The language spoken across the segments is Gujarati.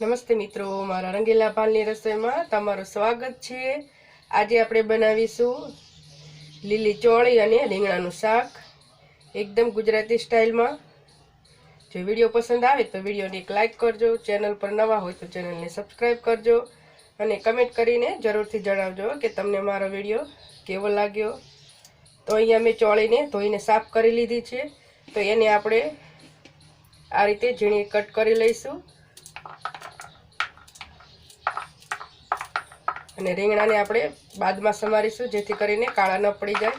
નમસ્તે મિત્રો, મારા રંગીલા પાલની રસોઈમાં તમારું સ્વાગત છે. આજે આપણે બનાવીશું લીલી ચોળી અને રીંગણાનું શાક, એકદમ ગુજરાતી સ્ટાઇલમાં. જો વીડિયો પસંદ આવે તો વિડીયોને એક લાઇક કરજો, ચેનલ પર નવા હોય તો ચેનલને સબસ્ક્રાઈબ કરજો અને કમેન્ટ કરીને જરૂરથી જણાવજો કે તમને મારો વીડિયો કેવો લાગ્યો. તો અહીંયા મેં ચોળીને ધોઈને સાફ કરી લીધી છે. તો એને આપણે આ રીતે ઝીણી કટ કરી લઈશું. અને રીંગણાને આપણે બાદમાં સમારીશું, જેથી કરીને કાળા ન પડી જાય.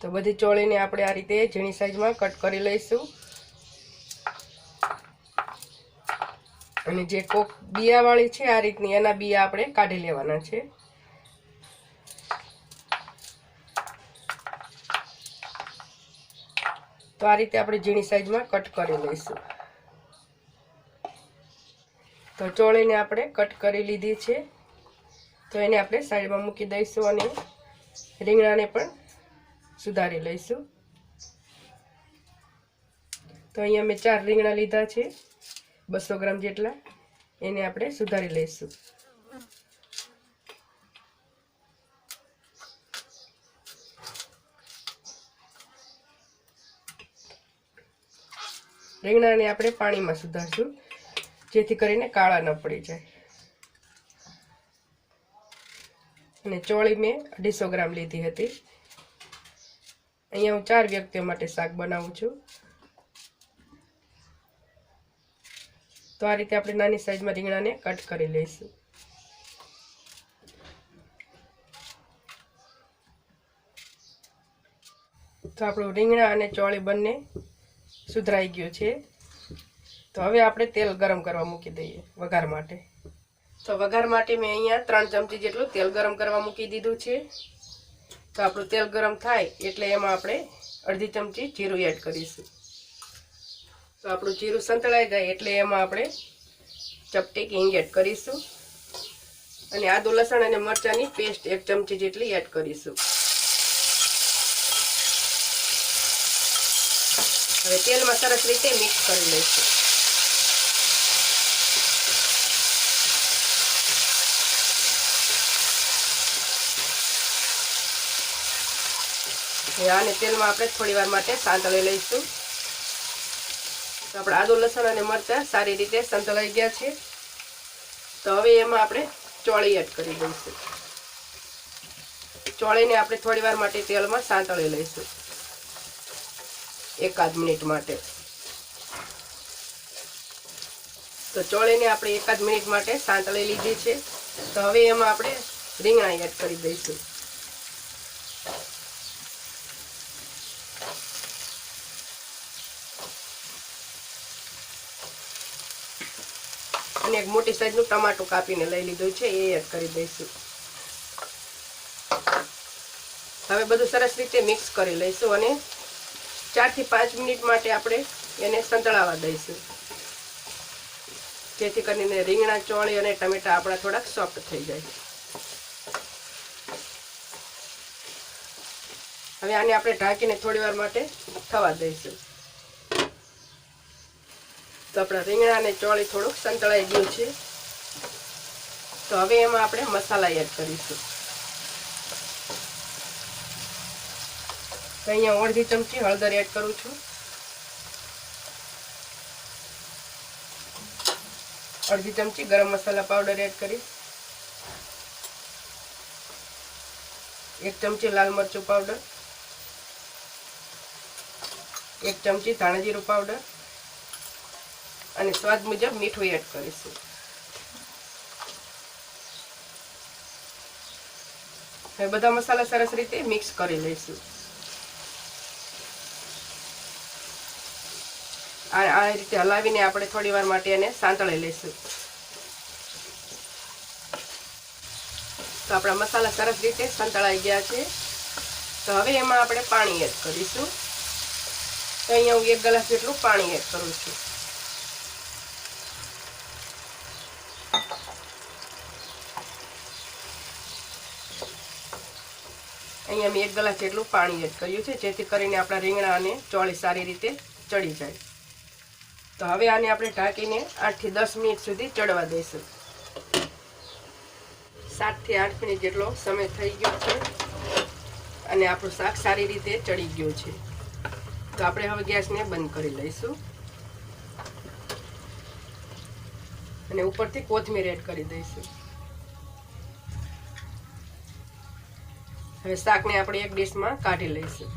તો બધી ચોળીને આપણે આ રીતે ઝીણી સાઈઝમાં કટ કરી લઈશું. અને જે કોક બિયાવાળી છે, આ રીતની એના બિયા આપણે કાઢી લેવાના છે. તો આ રીતે આપણે ઝીણી સાઈઝમાં કટ કરી લઈશું. તો ચોળીને આપણે કટ કરી લીધી છે. તો એને આપણે સાઈડમાં મૂકી દઈશું અને રીંગણાને પણ સુધારી લઈશું. તો અહીંયા મેં ચાર રીંગણા લીધા છે. બસો ગ્રામ જેટલા. એને આપણે સુધારી લઈશું. રીંગણાને આપણે પાણીમાં સુધારશું. જેથી કરીને કાળા ન પડી જાય. અને ચોળી મેં અઢીસો ગ્રામ લીધી હતી. અહીંયા હું ચાર વ્યક્તિઓ માટે શાક બનાવું છું. તો આ રીતે આપણે નાની સાઈઝમાં રીંગણાને કટ કરી લઈશું. તો આપણું રીંગણા અને ચોળી બંને સુધરાઈ ગયું છે. તો હવે આપણે તેલ ગરમ કરવા મૂકી દઈએ વઘાર માટે. તો વઘાર માટે મેં અહીંયા ત્રણ ચમચી જેટલું તેલ ગરમ કરવા મૂકી દીધું છે. તો આપણું તેલ ગરમ થાય એટલે એમાં આપણે અડધી ચમચી જીરું એડ કરીશું. તો આપણું જીરું સંતળાઈ જાય એટલે એમાં આપણે ચપટી હિંગ એડ કરીશું. અને આદુ, લસણ અને મરચાંની પેસ્ટ એક ચમચી જેટલી એડ કરીશું. હવે તેલમાં સરસ રીતે મિક્સ કરી લઈશું. આને તેલમાં આપણે થોડી વાર માટે સાંતળી લઈશું. તો આપણે આદુ, લસણ અને મરચાં સારી રીતે સંતળાઈ ગયા છે તો હવે એમાં આપણે ચોળી એડ કરી દઈશું. ચોળીને આપણે થોડી વાર માટે તેલમાં સાંતળી લઈશું. એકાદ મિનિટ માટે. તો ચોળીને આપણે એકાદ મિનિટ માટે સાંતળી લીધી છે. તો હવે એમાં આપણે રીંગણા એડ કરી દઈશું. અને એક મોટી સાઈઝનું ટમાટું કાપીને લઈ લીધું છે, એ એડ કરી દઈશું. હવે બધું સરસ રીતે મિક્સ કરી લઈશું અને ચારથી પાંચ મિનિટ માટે આપણે એને સંતળાવા દઈશું. જેથી કરીને રીંગણા, ચોળી અને ટમેટા આપણા થોડાક સોફ્ટ થઈ જાય. હવે આને આપણે ઢાંકીને થોડી વાર માટે થવા દઈશું. તો આપણા રીંગણા અને ચોળી થોડુંક સંતળાઈ ગયું છે. તો હવે એમાં આપણે મસાલા એડ કરીશું. તો અહીંયા અડધી ચમચી હળદર એડ કરું છું. અડધી ચમચી ગરમ મસાલા પાવડર એડ કરીશ એક ચમચી લાલ મરચું પાવડર. એક ચમચી ધાણા જીરું પાવડર. અને સ્વાદ મુજબ મીઠું એડ કરીશું. હવે બધા મસાલા સરસ રીતે મિક્સ કરી લઈશું. આ રીતે હલાવીને આપણે થોડી વાર માટે એને સાંતળી લઈશું. તો આપણા મસાલા સરસ રીતે સંતળાઈ ગયા છે. તો હવે એમાં આપણે પાણી એડ કરીશું. તો અહીંયા હું એક ગ્લાસ જેટલું પાણી એડ કરું છું. અહીંયા મેં એક ગ્લાસ જેટલું પાણી એડ કર્યું છે, જેથી કરીને આપણા રીંગણા અને ચોળી સારી રીતે ચડી જાય. તો હવે આને આપણે ઢાંકીને આઠથી દસ મિનિટ સુધી ચડવા દઈશું. સાતથી આઠ મિનિટ જેટલો સમય થઈ ગયો છે અને આપણું શાક સારી રીતે ચડી ગયું છે. તો આપણે હવે ગેસને બંધ કરી લઈશું. અને ઉપરથી કોથમીર એડ કરી દઈશું. હવે શાકને આપણે એક ડીશમાં કાઢી લઈશું.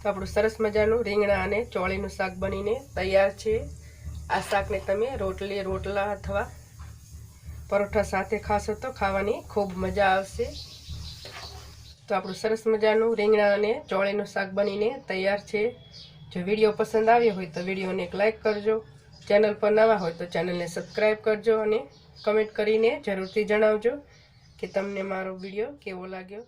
તો આપણું સરસ મજાનું રીંગણા અને ચોળીનું શાક બનીને તૈયાર છે. આ શાકને તમે રોટલી, રોટલા અથવા પરોઠા સાથે ખાશો તો ખાવાની ખૂબ મજા આવશે. તો આપણું સરસ મજાનું રીંગણા અને ચોળીનું શાક બનીને તૈયાર છે. જો વીડિયો પસંદ આવ્યો હોય તો વિડીયોને એક લાઇક કરજો. ચેનલ પર નવા હોય તો ચેનલને સબસ્ક્રાઈબ કરજો અને કમેન્ટ કરીને જરૂરથી જણાવજો કે તમને મારો વીડિયો કેવો લાગ્યો.